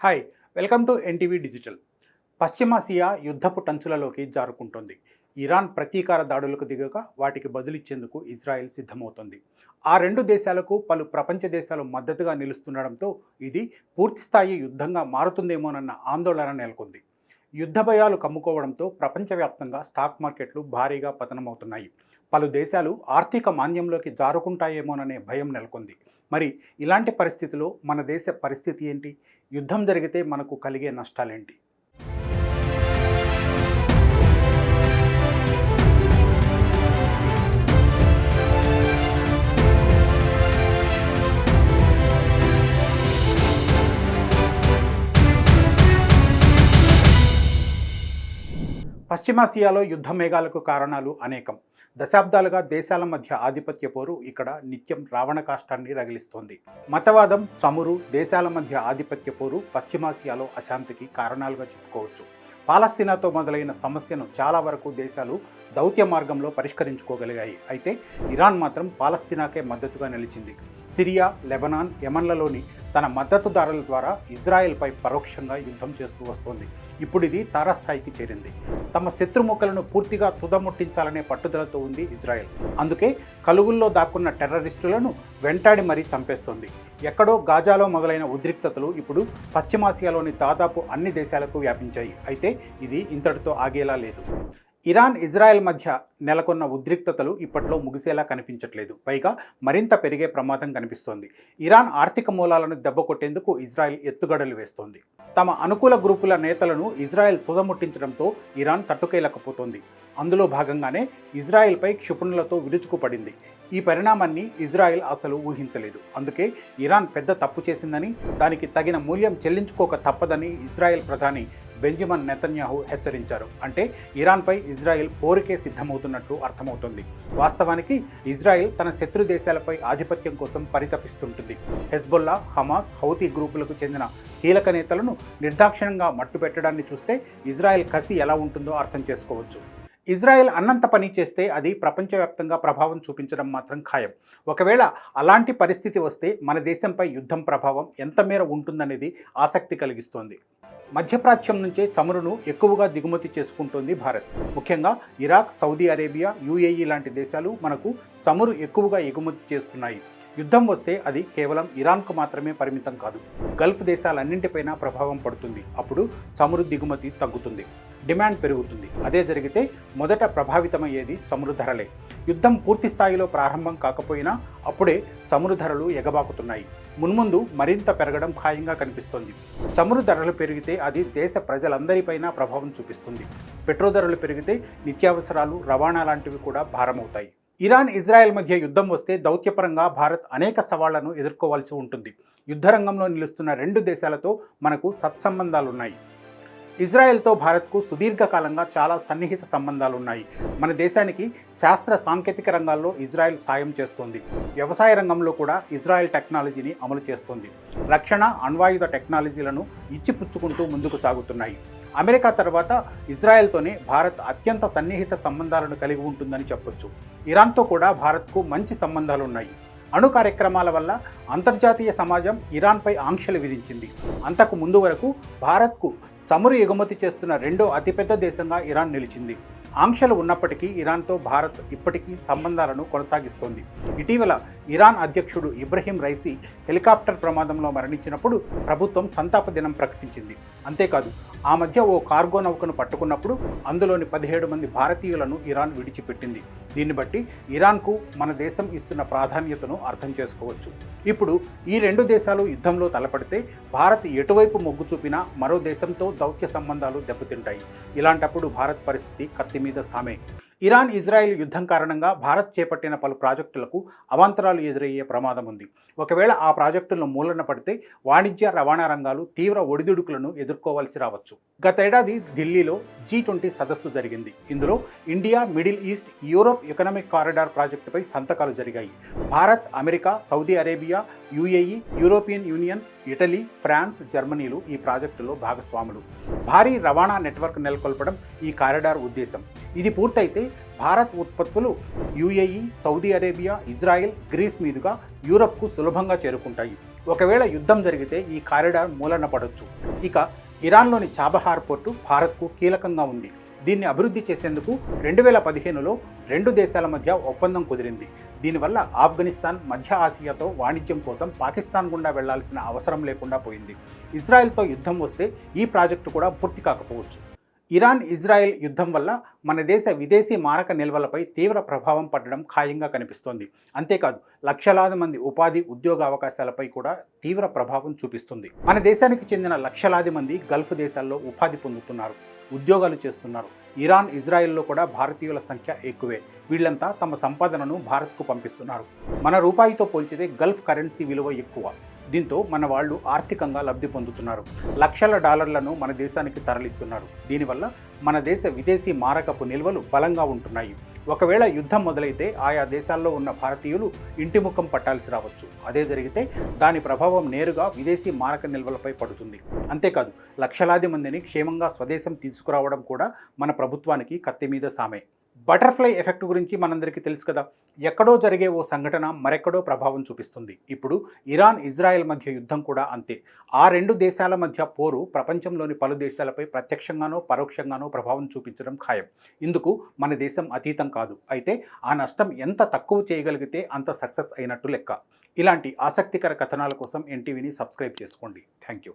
Hi welcome to NTV digital పశ్చిమాసియా యుద్ధపు టంచులలోకి జారుకుంటోంది. Iran ప్రతీకార దాడులకు దిగక వాటికి బదులిచ్చేందుకు ఇజ్రాయెల్ సిద్ధమవుతోంది. ఆ రెండు దేశాలకు పలు ప్రపంచ దేశాలు మద్దతుగా నిలుస్తుండడంతో ఇది పూర్తిస్థాయి యుద్ధంగా మారుతుందేమోనన్న ఆందోళన నెలకొంది. యుద్ధ భయాలు కమ్ముకోవడంతో ప్రపంచవ్యాప్తంగా స్టాక్ మార్కెట్లు భారీగా పతనమవుతున్నాయి. పలు దేశాలు ఆర్థిక మాంద్యంలోకి జారుకుంటాయేమోననే భయం నెలకొంది. మరి ఇలాంటి పరిస్థితిలో మన దేశ పరిస్థితి ఏంటి? యుద్ధం జరిగితే మనకు కలిగే నష్టాలేంటి? పశ్చిమాసియాలో యుద్ధ మేఘాలకు కారణాలు అనేకం. దశాబ్దాలుగా దేశాల మధ్య ఆధిపత్య పోరు ఇక్కడ నిత్యం రావణ కాష్టాన్ని రగిలిస్తోంది. మతవాదం చమురు దేశాల మధ్య ఆధిపత్య పోరు పశ్చిమాసియాలో అశాంతికి కారణాలుగా చెప్పుకోవచ్చు. పాలస్తీనాతో మొదలైన సమస్యను చాలా వరకు దేశాలు దౌత్య మార్గంలో పరిష్కరించుకోగలిగాయి. అయితే ఇరాన్ మాత్రం పాలస్తీనాకే మద్దతుగా నిలిచింది. సిరియా లెబనాన్ యమన్లలోని తన మద్దతుదారుల ద్వారా ఇజ్రాయెల్పై పరోక్షంగా యుద్ధం చేస్తూ వస్తోంది. ఇప్పుడు ఇది తారాస్థాయికి చేరింది. తమ శత్రుముఖలను పూర్తిగా తుదముట్టించాలనే పట్టుదలతో ఉంది ఇజ్రాయెల్. అందుకే కలుగుల్లో దాక్కున్న టెర్రరిస్టులను వెంటాడి మరీ చంపేస్తోంది. ఎక్కడో గాజాలో మొదలైన ఉద్రిక్తతలు ఇప్పుడు పశ్చిమాసియాలోని దాదాపు అన్ని దేశాలకు వ్యాపించాయి. అయితే ఇది ఇంతటితో ఆగేలా లేదు. ఇరాన్ ఇజ్రాయెల్ మధ్య నెలకొన్న ఉద్రిక్తతలు ఇప్పట్లో ముగిసేలా కనిపించట్లేదు. పైగా మరింత పెరిగే ప్రమాదం కనిపిస్తోంది. ఇరాన్ ఆర్థిక మూలాలను దెబ్బకొట్టేందుకు ఇజ్రాయెల్ ఎత్తుగడలు వేస్తోంది. తమ అనుకూల గ్రూపుల నేతలను ఇజ్రాయెల్ తుదముట్టించడంతో ఇరాన్ తట్టుకేలకపోతోంది అందులో భాగంగానే ఇజ్రాయెల్పై క్షిపణులతో విరుచుకుపడింది. ఈ పరిణామాన్ని ఇజ్రాయెల్ అసలు ఊహించలేదు. అందుకే ఇరాన్ పెద్ద తప్పు చేసిందని దానికి తగిన మూల్యం చెల్లించుకోక తప్పదని ఇజ్రాయెల్ ప్రధాని బెంజమిన్ నెతన్యాహు హెచ్చరించారు. అంటే ఇరాన్పై ఇజ్రాయెల్ పోరుకే సిద్ధమవుతున్నట్లు అర్థమవుతుంది. వాస్తవానికి ఇజ్రాయెల్ తన శత్రు దేశాలపై ఆధిపత్యం కోసం పరితపిస్తుంటుంది. హెజ్బొల్లా హమాస్ హౌతీ గ్రూపులకు చెందిన కీలక నేతలను నిర్దాక్షిణ్యంగా మట్టుపెట్టడాన్ని చూస్తే ఇజ్రాయెల్ కసి ఎలా ఉంటుందో అర్థం చేసుకోవచ్చు. ఇజ్రాయెల్ అన్నంత పని చేస్తే అది ప్రపంచవ్యాప్తంగా ప్రభావం చూపించడం మాత్రం ఖాయం. ఒకవేళ అలాంటి పరిస్థితి వస్తే మన దేశంపై యుద్ధం ప్రభావం ఎంత మేర ఉంటుందనేది ఆసక్తి కలిగిస్తోంది. మధ్యప్రాచ్యం నుంచే చమురును ఎక్కువగా దిగుమతి చేసుకుంటోంది భారత్. ముఖ్యంగా ఇరాక్ సౌదీ అరేబియా యుఏఈ లాంటి దేశాలు మనకు చమురు ఎక్కువగా ఎగుమతి చేస్తున్నాయి. యుద్ధం వస్తే అది కేవలం ఇరాన్కు మాత్రమే పరిమితం కాదు. గల్ఫ్ దేశాలన్నింటిపైన ప్రభావం పడుతుంది. అప్పుడు చమురు దిగుమతి తగ్గుతుంది. డిమాండ్ పెరుగుతుంది. అదే జరిగితే మొదట ప్రభావితమయ్యేది చమురు ధరలే యుద్ధం పూర్తి స్థాయిలో ప్రారంభం కాకపోయినా అప్పుడే చమురు ధరలు ఎగబాకుతున్నాయి. మున్ముందు మరింత పెరగడం ఖాయంగా కనిపిస్తోంది. చమురు ధరలు పెరిగితే అది దేశ ప్రజలందరిపైన ప్రభావం చూపిస్తుంది. పెట్రో ధరలు పెరిగితే నిత్యావసరాలు రవాణా లాంటివి కూడా భారమవుతాయి. ఇరాన్ ఇజ్రాయెల్ మధ్య యుద్ధం వస్తే దౌత్యపరంగా భారత్ అనేక సవాళ్ళను ఎదుర్కోవాల్సి ఉంటుంది. యుద్ధరంగంలో నిలుస్తున్న రెండు దేశాలతో మనకు సత్సంబంధాలున్నాయి. ఇజ్రాయెల్తో భారత్కు సుదీర్ఘకాలంగా చాలా సన్నిహిత సంబంధాలు ఉన్నాయి మన దేశానికి శాస్త్ర సాంకేతిక రంగాల్లో ఇజ్రాయెల్ సాయం చేస్తోంది. వ్యవసాయ రంగంలో కూడా ఇజ్రాయెల్ టెక్నాలజీని అమలు చేస్తోంది. రక్షణ అణ్వాయుధ టెక్నాలజీలను ఇచ్చిపుచ్చుకుంటూ ముందుకు సాగుతున్నాయి. అమెరికా తర్వాత ఇజ్రాయెల్తోనే భారత్ అత్యంత సన్నిహిత సంబంధాలను కలిగి ఉంటుందని చెప్పొచ్చు. ఇరాన్తో కూడా భారత్కు మంచి సంబంధాలు ఉన్నాయి అణు కార్యక్రమాల వల్ల అంతర్జాతీయ సమాజం ఇరాన్పై ఆంక్షలు విధించింది. అంతకు ముందు వరకు భారత్కు చమురు ఎగుమతి చేస్తున్న రెండో అతిపెద్ద దేశంగా ఇరాన్ నిలిచింది. ఆంక్షలు ఉన్నప్పటికీ ఇరాన్తో భారత్ ఇప్పటికీ సంబంధాలను కొనసాగిస్తోంది. ఇటీవల ఇరాన్ అధ్యక్షుడు ఇబ్రహీం రైసీ హెలికాప్టర్ ప్రమాదంలో మరణించినప్పుడు ప్రభుత్వం సంతాప దినం ప్రకటించింది. అంతేకాదు ఆ మధ్య ఓ కార్గో నౌకను పట్టుకున్నప్పుడు అందులోని పదిహేడు మంది భారతీయులను ఇరాన్ విడిచిపెట్టింది. దీన్ని బట్టి ఇరాన్కు మన దేశం ఇస్తున్న ప్రాధాన్యతను అర్థం చేసుకోవచ్చు. ఇప్పుడు ఈ రెండు దేశాలు యుద్ధంలో తలపడితే భారత్ ఎటువైపు మొగ్గు చూపినా మరో దేశంతో దౌత్య సంబంధాలు దెబ్బతింటాయి. ఇలాంటప్పుడు భారత్ పరిస్థితి కత్తిమీ మీద సామే ఇరాన్ ఇజ్రాయెల్ యుద్ధం కారణంగా భారత్ చేపట్టిన పలు ప్రాజెక్టులకు అవాంతరాలు ఎదురయ్యే ప్రమాదం ఉంది. ఒకవేళ ఆ ప్రాజెక్టులను మూలన పడితే వాణిజ్య రవాణా రంగాలు తీవ్ర ఒడిదుడుకులను ఎదుర్కోవాల్సి రావచ్చు. గతేడాది ఢిల్లీలో జీ ట్వంటీ సదస్సు జరిగింది. ఇందులో India middle east Europe economic corridor ప్రాజెక్టుపై సంతకాలు జరిగాయి. Bharat America Saudi Arabia UAE European union Italy France జర్మనీలు ఈ ప్రాజెక్టులో భాగస్వాములు. భారీ రవాణా నెట్వర్క్ నెలకొల్పడం ఈ కారిడార్ ఉద్దేశం. ఇది పూర్తయితే భారత్ ఉత్పత్తులు UAE Saudi Arabia Israel Greece మీదుగా యూరప్కు సులభంగా చేరుకుంటాయి. ఒకవేళ యుద్ధం జరిగితే ఈ కారిడార్ మూలన పడొచ్చు. ఇక ఇరాన్లోని చాబహార్ పోర్టు భారత్కు కీలకంగా ఉంది. దీన్ని అభివృద్ధి చేసేందుకు రెండు వేల పదిహేనులో రెండు దేశాల మధ్య ఒప్పందం కుదిరింది. దీనివల్ల ఆఫ్ఘనిస్తాన్ మధ్య ఆసియాతో వాణిజ్యం కోసం పాకిస్తాన్ గుండా వెళ్ళాల్సిన అవసరం లేకుండా పోయింది. ఇజ్రాయెల్తో యుద్ధం వస్తే ఈ ప్రాజెక్టు కూడా పూర్తి కాకపోవచ్చు. ఇరాన్ ఇజ్రాయెల్ యుద్ధం వల్ల మన దేశ విదేశీ మారక నిల్వలపై తీవ్ర ప్రభావం పడడం ఖాయంగా కనిపిస్తోంది. అంతేకాదు లక్షలాది మంది ఉపాధి ఉద్యోగ అవకాశాలపై కూడా తీవ్ర ప్రభావం చూపిస్తుంది. మన దేశానికి చెందిన లక్షలాది మంది గల్ఫ్ దేశాల్లో ఉపాధి పొందుతున్నారు ఉద్యోగాలు చేస్తున్నారు. ఇరాన్ ఇజ్రాయెల్లో కూడా భారతీయుల సంఖ్య ఎక్కువే. వీళ్ళంతా తమ సంపాదనను భారత్కు పంపిస్తున్నారు. మన రూపాయితో పోల్చితే గల్ఫ్ కరెన్సీ విలువ ఎక్కువ. దీంతో మన వాళ్ళు ఆర్థికంగా లబ్ధి పొందుతున్నారు. లక్షల డాలర్లను మన దేశానికి తరలిస్తున్నారు. దీనివల్ల మన దేశ విదేశీ మారకపు నిల్వలు బలంగా ఉంటున్నాయి. ఒకవేళ యుద్ధం మొదలైతే ఆయా దేశాల్లో ఉన్న భారతీయులు ఇంటి ముఖం పట్టాల్సి రావచ్చు. అదే జరిగితే దాని ప్రభావం నేరుగా విదేశీ మారక నిల్వలపై పడుతుంది. అంతేకాదు లక్షలాది మందిని క్షేమంగా స్వదేశం తీసుకురావడం కూడా మన ప్రభుత్వానికి కత్తి మీద సామే. బటర్ఫ్లై ఎఫెక్ట్ గురించి మనందరికీ తెలుసు కదా. ఎక్కడో జరిగే ఓ సంఘటన మరెక్కడో ప్రభావం చూపిస్తుంది. ఇప్పుడు ఇరాన్ ఇజ్రాయెల్ మధ్య యుద్ధం కూడా అంతే. ఆ రెండు దేశాల మధ్య పోరు ప్రపంచంలోని పలు దేశాలపై ప్రత్యక్షంగానో పరోక్షంగానో ప్రభావం చూపించడం ఖాయం. ఇందుకు మన దేశం అతీతం కాదు. అయితే ఆ నష్టం ఎంత తక్కువ చేయగలిగితే అంత సక్సెస్ అయినట్టు లెక్క. ఇలాంటి ఆసక్తికర కథనాల కోసం ఎన్టీవీని సబ్స్క్రైబ్ చేసుకోండి. Thank you